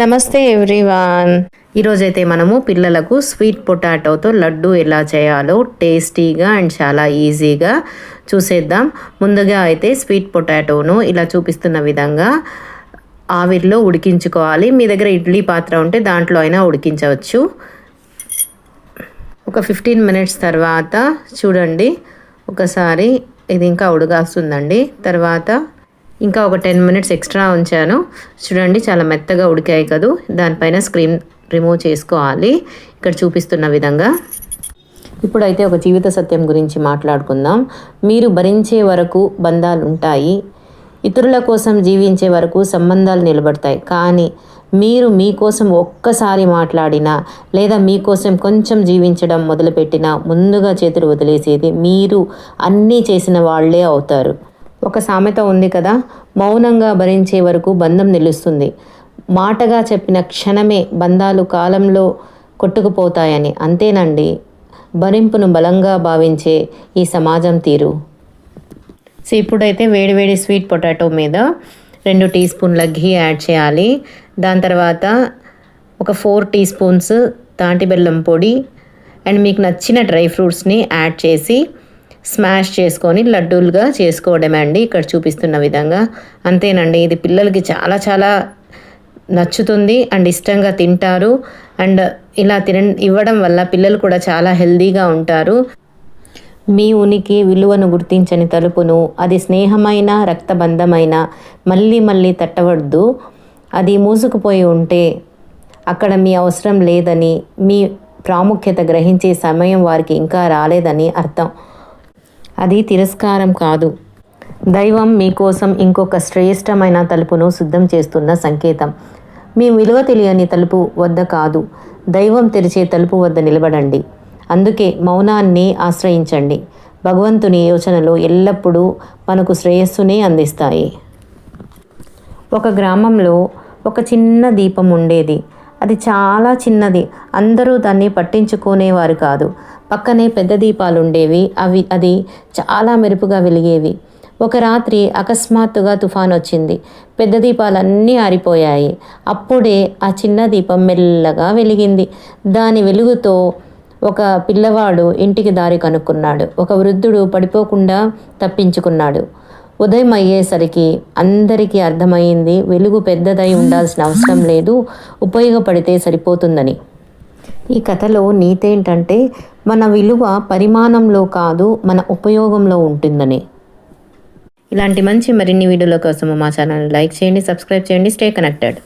నమస్తే ఎవ్రీవాన్. ఈరోజైతే మనము పిల్లలకు స్వీట్ పొటాటోతో లడ్డు ఎలా చేయాలో టేస్టీగా అండ్ చాలా ఈజీగా చూసేద్దాం. ముందుగా అయితే స్వీట్ పొటాటోను ఇలా చూపిస్తున్న విధంగా ఆవిరిలో ఉడికించుకోవాలి. మీ దగ్గర ఇడ్లీ పాత్ర ఉంటే దాంట్లో అయినా ఉడికించవచ్చు. ఒక ఫిఫ్టీన్ మినిట్స్ తర్వాత చూడండి. ఒకసారి ఇది ఇంకా ఉడగాస్తుందండి తర్వాత ఇంకా ఒక టెన్ మినిట్స్ ఎక్స్ట్రా ఉంచాను. చూడండి చాలా మెత్తగా ఉడికాయి కదూ. దానిపైన స్క్రీన్ రిమూవ్ చేసుకోవాలి. ఇక్కడ చూపిస్తున్న విధంగా. ఇప్పుడైతే ఒక జీవిత సత్యం గురించి మాట్లాడుకుందాం. మీరు భరించే వరకు బంధాలు ఉంటాయి ఇతరుల కోసం జీవించే వరకు సంబంధాలు నిలబడతాయి. కానీ మీరు మీకోసం ఒక్కసారి మాట్లాడినా లేదా మీకోసం కొంచెం జీవించడం మొదలుపెట్టినా ముందుగా చేతులు వదిలేసేది మీరు. అన్నీ చేసిన వాళ్ళే అవుతారు. ఒక సామెత ఉంది కదా మౌనంగా భరించే వరకు బంధం నిలుస్తుంది. మాటగా చెప్పిన క్షణమే బంధాలు కాలంలో కొట్టుకుపోతాయని. అంతేనండి భరింపును బలంగా భావించే ఈ సమాజం తీరు. సో ఇప్పుడైతే వేడివేడి స్వీట్ పొటాటో మీద రెండు టీ స్పూన్ల ఘీ యాడ్ చేయాలి. దాని తర్వాత ఒక ఫోర్ టీ స్పూన్స్ తాటి బెల్లం పొడి అండ్ మీకు నచ్చిన డ్రై ఫ్రూట్స్ని యాడ్ చేసి స్మాష్ చేసుకొని లడ్డూలుగా చేసుకోవడమే అండి ఇక్కడ చూపిస్తున్న విధంగా. అంతేనండి ఇది పిల్లలకి చాలా చాలా నచ్చుతుంది అండ్ ఇష్టంగా తింటారు. అండ్ ఇలా తిన ఇవ్వడం వల్ల పిల్లలు కూడా చాలా హెల్దీగా ఉంటారు. మీ ఉనికి విలువను గుర్తించని తలుపును అది స్నేహమైన రక్తబంధమైన మళ్ళీ మళ్ళీ తట్టవద్దు. అది మూసుకుపోయి ఉంటే అక్కడ మీ అవసరం లేదని మీ ప్రాముఖ్యత గ్రహించే సమయం వారికి ఇంకా రాలేదని అర్థం. అది తిరస్కారం కాదు. దైవం మీకోసం ఇంకొక శ్రేష్టమైన తలుపును సిద్ధం చేస్తున్న సంకేతం. మీ విలువ తెలియని తలుపు వద్ద కాదు. దైవం తెరిచే తలుపు వద్ద నిలబడండి. అందుకే మౌనాన్ని ఆశ్రయించండి. భగవంతుని యోచనలు ఎల్లప్పుడూ మనకు శ్రేయస్సునే అందిస్తాయి. ఒక గ్రామంలో ఒక చిన్న దీపం ఉండేది. అది చాలా చిన్నది. అందరూ దాన్ని పట్టించుకునేవారు కాదు. పక్కనే పెద్ద దీపాలు ఉండేవి అవి అది చాలా మెరుపుగా వెలిగేవి. ఒక రాత్రి అకస్మాత్తుగా తుఫాన్ వచ్చింది పెద్ద దీపాలన్నీ ఆరిపోయాయి. అప్పుడే ఆ చిన్న దీపం మెల్లగా వెలిగింది. దాని వెలుగుతో ఒక పిల్లవాడు ఇంటికి దారి కనుక్కున్నాడు. ఒక వృద్ధుడు పడిపోకుండా తప్పించుకున్నాడు. ఉదయం అయ్యేసరికి అందరికీ అర్థమైంది వెలుగు పెద్దదై ఉండాల్సిన అవసరం లేదు ఉపయోగపడితే సరిపోతుందని. ఈ కథలో నీతేంటంటే మన విలువ పరిమాణంలో కాదు మన ఉపయోగంలో ఉంటుందని. ఇలాంటి మంచి మరిన్ని వీడియోల కోసం మా ఛానల్ లైక్ చేయండి సబ్స్క్రైబ్ చేయండి స్టే కనెక్టెడ్.